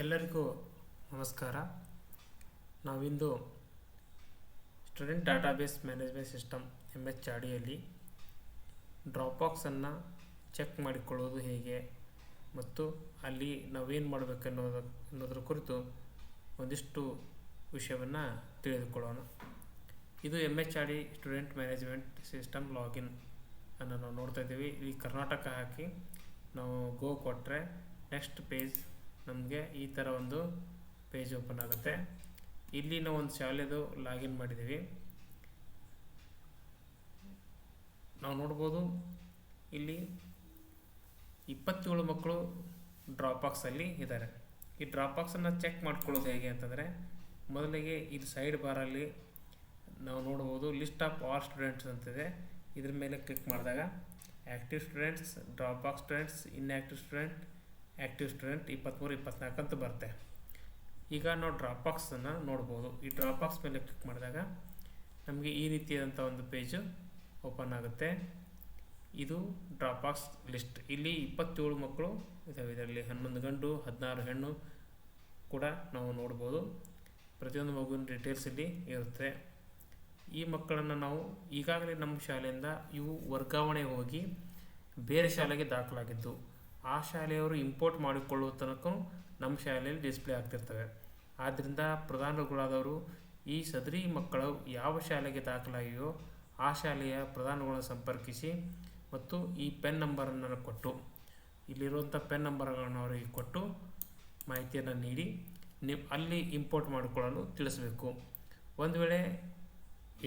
ಎಲ್ಲರಿಗೂ ನಮಸ್ಕಾರ. ನಾವಿಂದು student database management system M H ಅಡಿಯಲ್ಲಿ ಡ್ರಾಪಾಕ್ಸನ್ನು ಚೆಕ್ ಮಾಡಿಕೊಳ್ಳೋದು ಹೇಗೆ ಮತ್ತು ಅಲ್ಲಿ ನಾವೇನು ಮಾಡಬೇಕು ಅನ್ನೋದ, ಅನ್ನೋದ್ರ ಕುರಿತು ಒಂದಿಷ್ಟು ವಿಷಯವನ್ನು ತಿಳಿದುಕೊಳ್ಳೋಣ. ಇದು M H R D student management system login ಅನ್ನು ನಾವು ನೋಡ್ತಾ ಇದ್ದೀವಿ. ಇಲ್ಲಿ ಕರ್ನಾಟಕ ಹಾಕಿ ನಾವು ಗೋ ಕೊಟ್ಟರೆ ನೆಕ್ಸ್ಟ್ ಪೇಜ್ ನಮಗೆ ಈ ಥರ ಒಂದು ಪೇಜ್ ಓಪನ್ ಆಗುತ್ತೆ. ಇಲ್ಲಿ ನಾವು ಒಂದು ಶಾಲೆದು ಲಾಗಿನ್ ಮಾಡಿದ್ದೀವಿ. ನಾವು ನೋಡ್ಬೋದು, ಇಲ್ಲಿ ಇಪ್ಪತ್ತೇಳು ಮಕ್ಕಳು ಡ್ರಾಪಾಕ್ಸಲ್ಲಿ ಇದ್ದಾರೆ ಈ ಡ್ರಾಪಾಕ್ಸನ್ನು ಚೆಕ್ ಮಾಡ್ಕೊಳ್ಳೋದು ಹೇಗೆ ಅಂತಂದರೆ, ಮೊದಲಿಗೆ ಇದು ಸೈಡ್ ಬಾರಲ್ಲಿ ನಾವು ನೋಡ್ಬೋದು ಲಿಸ್ಟ್ ಆಫ್ ಆಲ್ ಸ್ಟೂಡೆಂಟ್ಸ್ ಅಂತಿದೆ. ಇದ್ರ ಮೇಲೆ ಕ್ಲಿಕ್ ಮಾಡಿದಾಗ active students dropbox students inactive student active student ಇಪ್ಪತ್ತ್ಮೂರು ಇಪ್ಪತ್ನಾಲ್ಕು ಅಂತ ಬರುತ್ತೆ. ಈಗ ನಾವು ಡ್ರಾಪಾಕ್ಸನ್ನು ನೋಡ್ಬೋದು. ಈ ಡ್ರಾಪಾಕ್ಸ್ ಮೇಲೆ ಕ್ಲಿಕ್ ಮಾಡಿದಾಗ ನಮಗೆ ಈ ರೀತಿಯಾದಂಥ ಒಂದು ಪೇಜು ಓಪನ್ ಆಗುತ್ತೆ. ಇದು ಡ್ರಾಪಾಕ್ಸ್ ಲಿಸ್ಟ್ ಇಲ್ಲಿ ಇಪ್ಪತ್ತೇಳು ಮಕ್ಕಳು ಇದ್ದಾವೆ ಇದರಲ್ಲಿ ಹನ್ನೊಂದು ಗಂಡು, ಹದಿನಾರು ಹೆಣ್ಣು ಕೂಡ ನಾವು ನೋಡ್ಬೋದು. ಪ್ರತಿಯೊಂದು ಮಗುವಿನ ಡೀಟೇಲ್ಸ್ ಇಲ್ಲಿ ಇರುತ್ತೆ. ಈ ಮಕ್ಕಳನ್ನು ನಾವು ಈಗಾಗಲೇ ನಮ್ಮ ಶಾಲೆಯಿಂದ ಇವು ವರ್ಗಾವಣೆ ಹೋಗಿ ಬೇರೆ ಶಾಲೆಗೆ ದಾಖಲಾಗಿದ್ದು. ಆ ಶಾಲೆಯವರು ಇಂಪೋರ್ಟ್ ಮಾಡಿಕೊಳ್ಳುವ ತನಕ ನಮ್ಮ ಶಾಲೆಯಲ್ಲಿ ಡಿಸ್ಪ್ಲೇ ಆಗ್ತಿರ್ತವೆ. ಆದ್ದರಿಂದ ಪ್ರಧಾನಗಳಾದವರು ಈ ಸದರಿ ಮಕ್ಕಳು ಯಾವ ಶಾಲೆಗೆ ದಾಖಲಾಗಿವೆಯೋ ಆ ಶಾಲೆಯ ಪ್ರಧಾನಗಳನ್ನು ಸಂಪರ್ಕಿಸಿ ಮತ್ತು ಈ ಪೆನ್ ನಂಬರನ್ನು ಕೊಟ್ಟು ಇಲ್ಲಿರುವಂಥ ಪೆನ್ ನಂಬರ್ಗಳನ್ನು ಅವರಿಗೆ ಕೊಟ್ಟು ಮಾಹಿತಿಯನ್ನು ನೀಡಿ, ನೀವು ಅಲ್ಲಿ ಇಂಪೋರ್ಟ್ ಮಾಡಿಕೊಳ್ಳಲು ತಿಳಿಸಬೇಕು. ಒಂದು ವೇಳೆ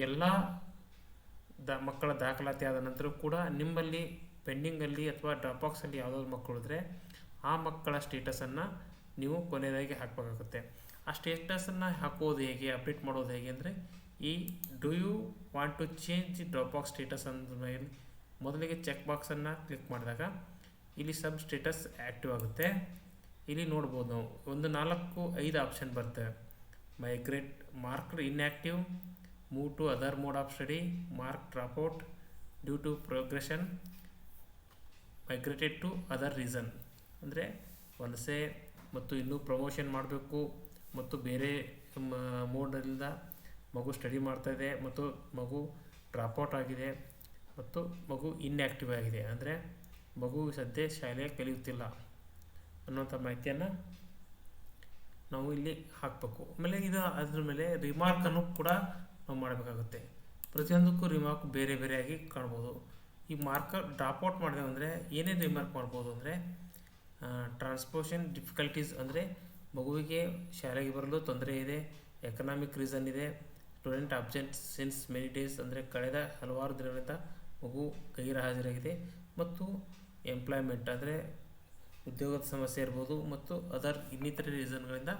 ಎಲ್ಲ ದ ಮಕ್ಕಳ ದಾಖಲಾತಿ ಆದ ನಂತರ ಕೂಡ ನಿಮ್ಮಲ್ಲಿ ಪೆಂಡಿಂಗಲ್ಲಿ ಅಥವಾ ಡ್ರಾಪ್ ಬಾಕ್ಸಲ್ಲಿ ಯಾವುದಾದ್ರು ಮಕ್ಕಳು ಇದ್ದರೆ ಆ ಮಕ್ಕಳ ಸ್ಟೇಟಸನ್ನು ನೀವು ಕೊನೆಯದಾಗಿ ಹಾಕಬೇಕಾಗುತ್ತೆ. ಆ ಸ್ಟೇಟಸನ್ನು ಹಾಕೋದು ಹೇಗೆ, ಅಪ್ಡೇಟ್ ಮಾಡೋದು ಹೇಗೆ ಅಂದರೆ, ಈ do you want to change the dropbox status ಅಂದ ಮೇಲೆ ಮೊದಲಿಗೆ ಚೆಕ್ ಬಾಕ್ಸನ್ನು ಕ್ಲಿಕ್ ಮಾಡಿದಾಗ ಇಲ್ಲಿ ಸಬ್ ಸ್ಟೇಟಸ್ ಆ್ಯಕ್ಟಿವ್ ಆಗುತ್ತೆ. ಇಲ್ಲಿ ನೋಡ್ಬೋದು ನಾವು, ಒಂದು ನಾಲ್ಕು, ಐದು ಆಪ್ಷನ್ ಬರ್ತವೆ migrate marked inactive move to other mode of study mark dropout due to progression migrated to other reason ಅಂದರೆ ವಲಸೆ ಮತ್ತು ಇನ್ನೂ ಪ್ರಮೋಷನ್ ಮಾಡಬೇಕು ಮತ್ತು ಬೇರೆ ಮೋಡರಿಂದ ಮಗು ಸ್ಟಡಿ ಮಾಡ್ತಾಯಿದೆ ಮತ್ತು ಮಗು ಡ್ರಾಪ್ಔಟ್ ಆಗಿದೆ ಮತ್ತು ಮಗು ಇನ್ಆ್ಯಕ್ಟಿವ್ ಆಗಿದೆ. ಅಂದರೆ ಮಗು ಸದ್ಯ ಶಾಲೆ ಕಲಿಯುತ್ತಿಲ್ಲ ಅನ್ನುವಂಥ ಮಾಹಿತಿಯನ್ನು ನಾವು ಇಲ್ಲಿ ಹಾಕಬೇಕು. ಆಮೇಲೆ ಇದು ಅದ್ರ ಮೇಲೆ ರಿಮಾರ್ಕನ್ನು ಕೂಡ ನಾವು ಮಾಡಬೇಕಾಗುತ್ತೆ. ಪ್ರತಿಯೊಂದಕ್ಕೂ ರಿಮಾರ್ಕ್ ಬೇರೆ ಬೇರೆಯಾಗಿ ಕಾಣ್ಬೋದು. ಈ ಮಾರ್ಕರ್ ಡ್ರಾಪ್ಔಟ್ ಮಾಡಿದೆವು ಅಂದರೆ ಏನೇನು ರಿಮಾರ್ಕ್ ಮಾಡ್ಬೋದು ಅಂದರೆ ಟ್ರಾನ್ಸ್ಪೋರ್ಷನ್ ಡಿಫಿಕಲ್ಟೀಸ್ ಅಂದರೆ ಮಗುವಿಗೆ ಶಾಲೆಗೆ ಬರಲು ತೊಂದರೆ ಇದೆ ಎಕನಾಮಿಕ್ ರೀಸನ್ ಇದೆ student absent since many days ಅಂದರೆ ಕಳೆದ ಹಲವಾರು ದಿನಗಳಿಂದ ಮಗು ಗೈರಹಾಜರಾಗಿದೆ ಮತ್ತು ಎಂಪ್ಲಾಯ್ಮೆಂಟ್ ಅಂದರೆ ಉದ್ಯೋಗದ ಸಮಸ್ಯೆ ಇರ್ಬೋದು ಮತ್ತು ಅದರ್ ಇನ್ನಿತರ ರೀಸನ್ಗಳಿಂದ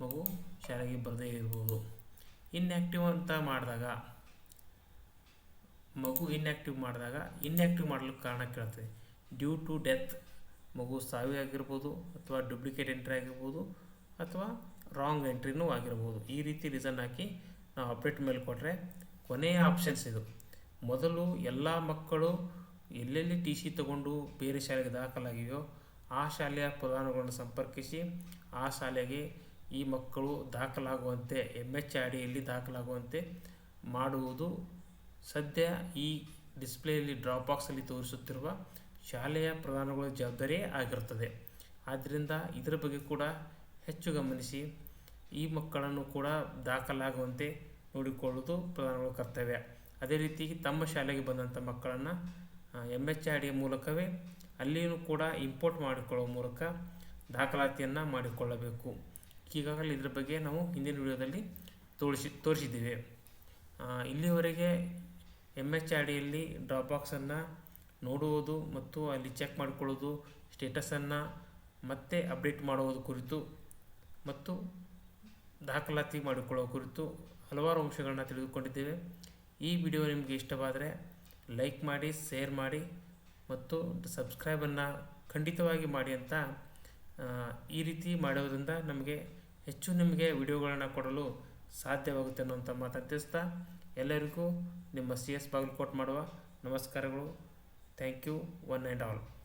ಮಗು ಶಾಲೆಗೆ ಬರದೇ ಇರ್ಬೋದು. ಇನ್ಆ್ಯಕ್ಟಿವ್ ಅಂತ ಮಾಡಿದಾಗ ಮಗು ಇನ್ಆ್ಯಕ್ಟಿವ್ ಮಾಡಿದಾಗ ಇನ್ಆ್ಯಕ್ಟಿವ್ ಮಾಡಲು ಕಾರಣ ಕೇಳ್ತದೆ. ಡ್ಯೂ ಟು ಡೆತ್ ಮಗು ಸಾವಿ ಆಗಿರ್ಬೋದು ಅಥವಾ ಡೂಪ್ಲಿಕೇಟ್ ಎಂಟ್ರಿ ಆಗಿರ್ಬೋದು ಅಥವಾ ರಾಂಗ್ ಎಂಟ್ರಿನೂ ಆಗಿರ್ಬೋದು. ಈ ರೀತಿ ರೀಸನ್ ಹಾಕಿ ನಾವು ಅಪ್ಡೇಟ್ ಮೇಲೆ ಕೊಟ್ಟರೆ ಕೊನೆಯ ಆಪ್ಷನ್ಸ್ ಇದು. ಮೊದಲು ಎಲ್ಲ ಮಕ್ಕಳು ಎಲ್ಲೆಲ್ಲಿ ಟಿ ಸಿ ತಗೊಂಡು ಬೇರೆ ಶಾಲೆಗೆ ದಾಖಲಾಗಿವೆಯೋ ಆ ಶಾಲೆಯ ಪ್ರಧಾನಗಳನ್ನು ಸಂಪರ್ಕಿಸಿ, ಆ ಶಾಲೆಗೆ ಈ ಮಕ್ಕಳು ದಾಖಲಾಗುವಂತೆ ಎಂ ಎಚ್ ಅಡಿಯಲ್ಲಿ ದಾಖಲಾಗುವಂತೆ ಮಾಡುವುದು ಸದ್ಯ ಈ ಡಿಸ್ಪ್ಲೇಯಲ್ಲಿ ಡ್ರಾಪಾಕ್ಸಲ್ಲಿ ತೋರಿಸುತ್ತಿರುವ ಶಾಲೆಯ ಪ್ರಧಾನಗಳ ಜವಾಬ್ದಾರಿಯೇ ಆಗಿರುತ್ತದೆ. ಆದ್ದರಿಂದ ಇದರ ಬಗ್ಗೆ ಕೂಡ ಹೆಚ್ಚು ಗಮನಿಸಿ, ಈ ಮಕ್ಕಳನ್ನು ಕೂಡ ದಾಖಲಾಗುವಂತೆ ನೋಡಿಕೊಳ್ಳುವುದು ಪ್ರಧಾನಗಳ ಕರ್ತವ್ಯ. ಅದೇ ರೀತಿ ತಮ್ಮ ಶಾಲೆಗೆ ಬಂದಂಥ ಮಕ್ಕಳನ್ನು ಎಂ ಎಚ್ ಆರ್ ಡಿಯ ಮೂಲಕವೇ ಅಲ್ಲಿಯೂ ಕೂಡ ಇಂಪೋರ್ಟ್ ಮಾಡಿಕೊಳ್ಳುವ ಮೂಲಕ ದಾಖಲಾತಿಯನ್ನು ಮಾಡಿಕೊಳ್ಳಬೇಕು. ಈಗಾಗಲೇ ಇದರ ಬಗ್ಗೆ ನಾವು ಹಿಂದಿನ ವಿಡಿಯೋದಲ್ಲಿ ತೋರಿಸಿ, ತೋರಿಸಿದ್ದೇವೆ. ಇಲ್ಲಿವರೆಗೆ ಎಂ ಎಚ್ ಆರ್ ಡಿಯಲ್ಲಿ ಡ್ರಾಪಾಕ್ಸನ್ನು ನೋಡುವುದು ಮತ್ತು ಅಲ್ಲಿ ಚೆಕ್ ಮಾಡಿಕೊಳ್ಳೋದು ಸ್ಟೇಟಸನ್ನು ಮತ್ತೆ ಅಪ್ಡೇಟ್ ಮಾಡುವುದು ಕುರಿತು ಮತ್ತು ದಾಖಲಾತಿ ಮಾಡಿಕೊಳ್ಳುವ ಕುರಿತು ಹಲವಾರು ಅಂಶಗಳನ್ನ ತಿಳಿದುಕೊಂಡಿದ್ದೇವೆ. ಈ ವಿಡಿಯೋ ನಿಮಗೆ ಇಷ್ಟವಾದರೆ ಲೈಕ್ ಮಾಡಿ ಶೇರ್ ಮಾಡಿ ಮತ್ತು ಸಬ್ಸ್ಕ್ರೈಬನ್ನು ಖಂಡಿತವಾಗಿ ಮಾಡಿ ಅಂತ ಈ ರೀತಿ ಮಾಡೋದರಿಂದ ನಮಗೆ ಹೆಚ್ಚು ನಿಮಗೆ ವಿಡಿಯೋಗಳನ್ನು ಕೊಡಲು ಸಾಧ್ಯವಾಗುತ್ತೆ ಅನ್ನುವಂಥ ಮಾತನ್ನು ತಿಳಿಸ್ತಾ ಎಲ್ಲರಿಗೂ ನಿಮ್ಮ ಸಿ ಎಸ್ ಬಾಗಲಕೋಟ್ ಮಾಡುವ ನಮಸ್ಕಾರಗಳು. Thank you, one and all.